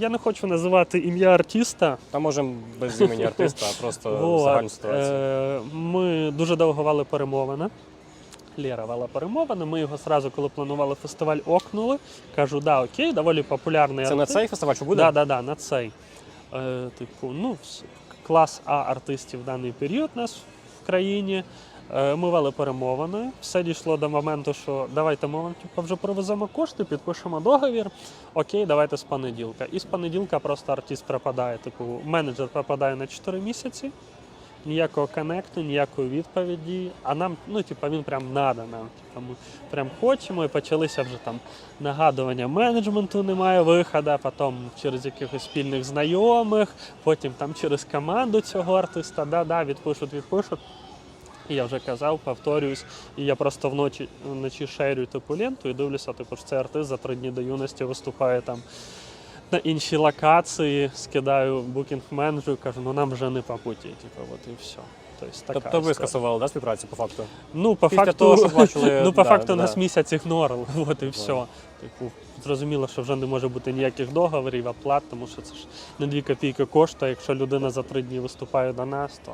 Я не хочу називати ім'я артиста. Та можемо без імені артиста, а просто Вот, загальну ситуацію. е, Ми дуже довго вели перемовини. Лєра вела перемовини. Ми його зразу, коли планували фестиваль, окнули. Кажу, да, окей, доволі популярний Це на цей фестиваль що буде? Да, да, да, на цей. Е, типу, ну, клас А артистів в даний період у нас в країні. Е, Ми вели перемовини. Все дійшло до моменту, що давайте ми вам типу, вже привеземо кошти, підпишемо договір. Окей, давайте з понеділка. І з понеділка просто артист пропадає. Типу, менеджер пропадає на 4 місяці. Ніякого коннекту, ніякої відповіді. А нам, ну, типу, він прям надо нам. Типу, ми прям хочемо і почалися вже там нагадування менеджменту немає виходу, потім через якихось спільних знайомих, потім там через команду цього артиста, да-да, відпишуть, відпишуть. І я вже казав, повторююсь, і я просто вночі вночі шерю типу ленту і дивлюся, типу, що цей артист за три дні до юності виступає там на іншій локації, скидаю букінг менеджеру, кажу, ну нам вже не по путі, типу, от і все. Тобто, така Тобто ви скасували да, співпрацю по факту? Ну, по Після факту, того, що бачили, ну, по да, факту да. нас місяць ігнорили, от і все. Типу, зрозуміло, що вже не може бути ніяких договорів, оплат, тому що це ж не дві копійки коштує. Якщо людина за три дні виступає до нас, то